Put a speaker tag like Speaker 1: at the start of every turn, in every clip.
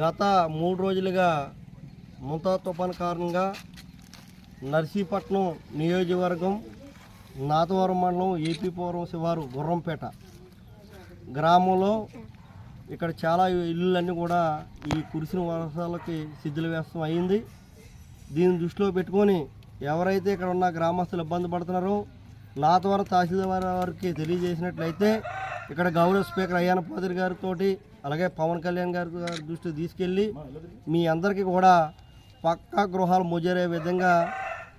Speaker 1: గత మూడు రోజులుగా ముంతా తుఫాన్ కారణంగా నర్సీపట్నం నియోజకవర్గం నాతవరం మండలం ఏపీపురం శివారు గుర్రంపేట గ్రామంలో ఇక్కడ చాలా ఇళ్ళన్నీ కూడా ఈ కురిసిన వర్షాలకి సిద్ధుల వ్యస్తం అయింది. దీన్ని దృష్టిలో పెట్టుకొని ఎవరైతే ఇక్కడ ఉన్న గ్రామస్తులు ఇబ్బంది పడుతున్నారో నాతవరం తహసీల్దార్ వారికి తెలియజేసినట్లయితే ఇక్కడ గౌరవ స్పీకర్ అయ్యాన పాదిరి గారితో అలాగే పవన్ కళ్యాణ్ గారి దృష్టికి తీసుకెళ్ళి మీ అందరికీ కూడా పక్కా గృహాలు ముజరే విధంగా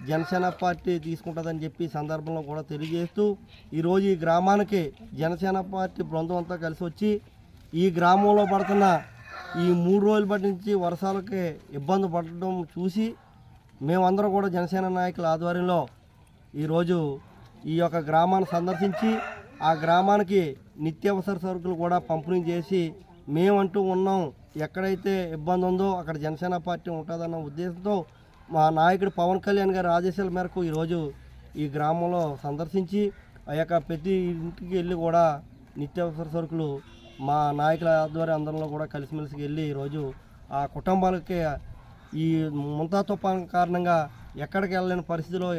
Speaker 1: జనసేన పార్టీ తీసుకుంటుందని చెప్పి ఈ సందర్భంలో కూడా తెలియజేస్తూ ఈరోజు ఈ గ్రామానికి జనసేన పార్టీ బృందం అంతా కలిసి వచ్చి ఈ గ్రామంలో పడుతున్న ఈ మూడు రోజుల బట్టి నుంచి వర్షాలకి ఇబ్బంది పడడం చూసి మేమందరం కూడా జనసేన నాయకుల ఆధ్వర్యంలో ఈరోజు ఈ యొక్క గ్రామాన్ని సందర్శించి ఆ గ్రామానికి నిత్యావసర సరుకులు కూడా పంపిణీ చేసి మేమంటూ ఉన్నాం. ఎక్కడైతే ఇబ్బంది ఉందో అక్కడ జనసేన పార్టీ ఉంటుందన్న ఉద్దేశంతో మా నాయకుడు పవన్ కళ్యాణ్ గారి ఆదేశాల మేరకు ఈరోజు ఈ గ్రామంలో సందర్శించి ఆ యొక్క ప్రతి ఇంటికి వెళ్ళి కూడా నిత్యావసర సరుకులు మా నాయకుల ఆధ్వర్యం అందరిలో కూడా కలిసిమెలిసి వెళ్ళి ఈరోజు ఆ కుటుంబాలకి ఈ ముంతా తుఫాన్ కారణంగా ఎక్కడికి వెళ్ళలేని పరిస్థితిలో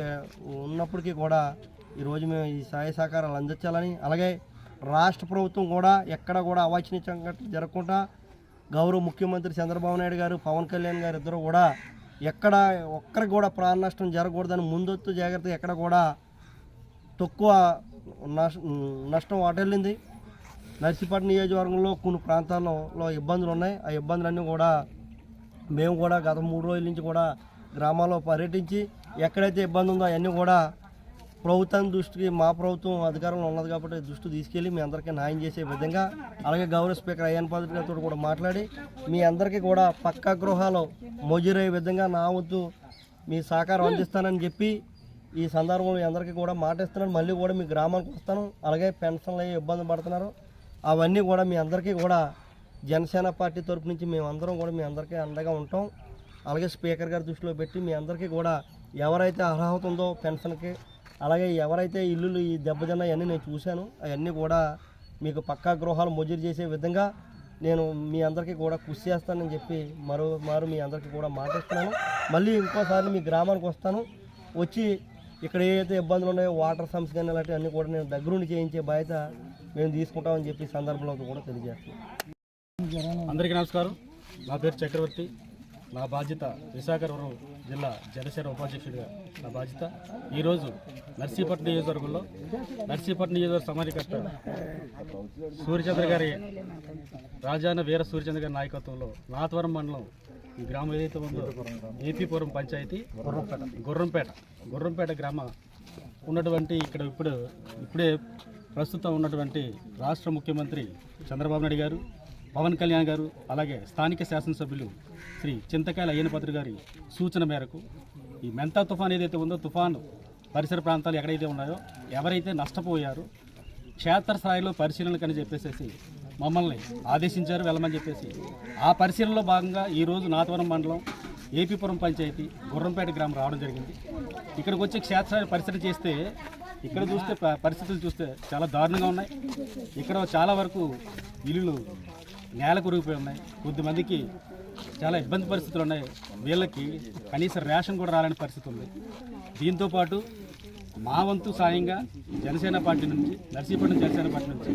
Speaker 1: ఉన్నప్పటికీ కూడా ఈరోజు మేము ఈ సహాయ సహకారాలు అందించాలని అలాగే రాష్ట్ర ప్రభుత్వం కూడా ఎక్కడ కూడా అవాచనీయ సంఘటనలు జరగకుండా గౌరవ ముఖ్యమంత్రి చంద్రబాబు నాయుడు గారు పవన్ కళ్యాణ్ గారు ఇద్దరు కూడా ఎక్కడ ఒక్కరికి కూడా ప్రాణ నష్టం జరగకూడదని ముందొత్తు జాగ్రత్త ఎక్కడ కూడా తక్కువ నష్టం వాటిల్లింది. నర్సీపట్నం నియోజకవర్గంలో కొన్ని ప్రాంతాల్లో ఇబ్బందులు ఉన్నాయి. ఆ ఇబ్బందులన్నీ కూడా మేము కూడా గత మూడు రోజుల నుంచి కూడా గ్రామాల్లో పర్యటించి ఎక్కడైతే ఇబ్బంది ఉందో అవన్నీ కూడా ప్రభుత్వం దృష్టికి మా ప్రభుత్వం అధికారంలో ఉన్నది కాబట్టి దృష్టి తీసుకెళ్ళి మీ అందరికీ న్యాయం చేసే విధంగా అలాగే గౌరవ స్పీకర్ అయ్యన్ పాత్రి గారితో కూడా మాట్లాడి మీ అందరికీ కూడా పక్కా గృహాలు మొజురయ్యే విధంగా నా వద్దు మీ సహకారం అందిస్తానని చెప్పి ఈ సందర్భంలో మీ అందరికీ కూడా మాట ఇస్తున్నాను మళ్ళీ కూడా మీ గ్రామానికి వస్తాను. అలాగే పెన్షన్లు అయ్యే ఇబ్బంది పడుతున్నారు. అవన్నీ కూడా మీ అందరికీ కూడా జనసేన పార్టీ తరపు నుంచి మేమందరం కూడా మీ అందరికీ అండగా ఉంటాం. అలాగే స్పీకర్ గారి దృష్టిలో పెట్టి మీ అందరికీ కూడా ఎవరైతే అర్హత ఉందో పెన్షన్కి అలాగే ఎవరైతే ఇల్లులు ఈ దెబ్బతిన్నా అవన్నీ నేను చూశాను అవన్నీ కూడా మీకు పక్కా గృహాలు మంజూరు చేసే విధంగా నేను మీ అందరికీ కూడా కృషి చేస్తానని చెప్పి మరో మారు మీ అందరికీ కూడా మాటిస్తున్నాను. మళ్ళీ ఇంకోసారి మీ గ్రామానికి వస్తాను. వచ్చి ఇక్కడ ఏదైతే ఇబ్బందులు ఉన్నాయో వాటర్ సమస్య కానీ ఇలాంటివి అన్నీ కూడా నేను దగ్గరుండి చేయించే బాధ్యత మేము తీసుకుంటామని చెప్పి సందర్భంలో కూడా తెలియజేస్తున్నాను.
Speaker 2: అందరికీ నమస్కారం. నా పేరు చక్రవర్తి. నా బాధ్యత విశాఖపురం జిల్లా జనసేన ఉపాధ్యక్షుడిగా నా బాధ్యత. ఈరోజు నర్సీపట్నం నియోజకవర్గంలో నర్సీపట్నం నియోజకవర్గ సమాధికర్త సూర్యచంద్ర గారి రాజాన వీర సూర్యచంద్ర గారి నాయకత్వంలో నాథవరం మండలం ఈ గ్రామం ఏదైతే ఉందో ఏపీపురం పంచాయతీ గుర్రంపేట గుర్రంపేట. గుర్రంపేట గ్రామ ఉన్నటువంటి ఇక్కడ ఇప్పుడు ఇప్పుడే ప్రస్తుతం ఉన్నటువంటి రాష్ట్ర ముఖ్యమంత్రి చంద్రబాబు నాయుడు గారు పవన్ కళ్యాణ్ గారు అలాగే స్థానిక శాసనసభ్యులు శ్రీ చింతకాయల అయ్యనపత్రి గారి సూచన మేరకు ఈ మెంతా తుఫాన్ ఏదైతే ఉందో తుఫాను పరిసర ప్రాంతాలు ఎక్కడైతే ఉన్నాయో ఎవరైతే నష్టపోయారో క్షేత్రస్థాయిలో పరిశీలనకని చెప్పేసి మమ్మల్ని ఆదేశించారు వెళ్ళమని చెప్పేసి. ఆ పరిశీలనలో భాగంగా ఈరోజు నాతవరం మండలం ఏపీపురం పంచాయతీ గుర్రంపేట గ్రామం రావడం జరిగింది. ఇక్కడికి వచ్చి క్షేత్ర పరిశీలన చేస్తే ఇక్కడ చూస్తే ప- పరిస్థితులు చూస్తే చాలా దారుణంగా ఉన్నాయి. ఇక్కడ చాలా వరకు ఇల్లులు నేల కురిగిపోయి ఉన్నాయి. కొద్దిమందికి చాలా ఇబ్బంది పరిస్థితులు ఉన్నాయి. వీళ్ళకి కనీసం రేషన్ కూడా రాలని పరిస్థితి ఉంది. దీంతోపాటు మా వంతు సాయంగా జనసేన పార్టీ నుంచి నర్సీపట్నం జనసేన పార్టీ నుంచి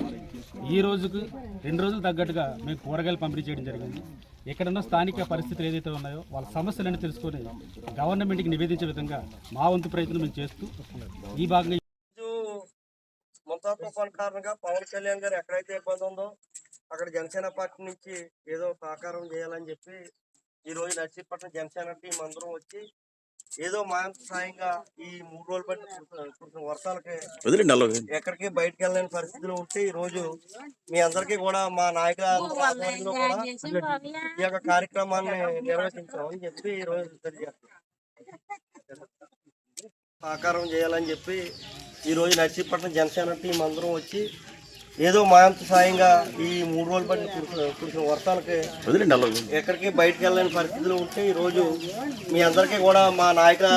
Speaker 2: ఈ రోజుకు రెండు రోజులు తగ్గట్టుగా మేము కూరగాయలు పంపిణీ చేయడం జరిగింది. ఎక్కడున్న స్థానిక పరిస్థితులు ఏదైతే ఉన్నాయో వాళ్ళ సమస్యలన్నీ తెలుసుకొని గవర్నమెంట్కి నివేదించే విధంగా మా వంతు ప్రయత్నం మేము చేస్తూ ఈ భాగంగా
Speaker 1: ముంతా తుఫాన్ కారణంగా పవన్ కళ్యాణ్ గారు ఎక్కడైతే ఇబ్బంది ఉందో అక్కడ జనసేన పార్టీ నుంచి ఏదో సహకారం చేయాలని చెప్పి ఈ రోజు నర్సీపట్నం జనసేన టీం అందరం వచ్చి ఏదో మా అంత సాయంగా ఈ మూడు రోజులు బట్టి వర్షాలకి ఎక్కడికి బయటకు వెళ్ళలేని పరిస్థితులు ఉంటే ఈ రోజు మీ అందరికీ కూడా మా నాయకుల కూడా ఈ యొక్క కార్యక్రమాన్ని నిర్వహించామని చెప్పి ఈ రోజు సహకారం చేయాలని చెప్పి ఈ రోజు నర్సీపట్నం జనసేన టీం అందరం వచ్చి ఏదో మా అంత సాయంగా ఈ మూడు రోజులు కురుస్తున్న కురిసిన వర్షాలకి ఎక్కడికి బయటకు వెళ్ళలేని పరిస్థితులు ఉంటే ఈ రోజు మీ అందరికీ కూడా మా నాయకుల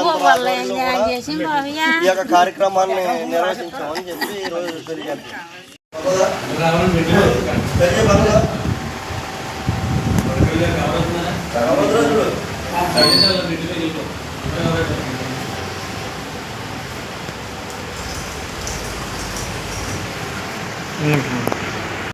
Speaker 1: ఈ యొక్క కార్యక్రమాన్ని నిర్వహించామని చెప్పి ఈ రోజు
Speaker 3: Iya.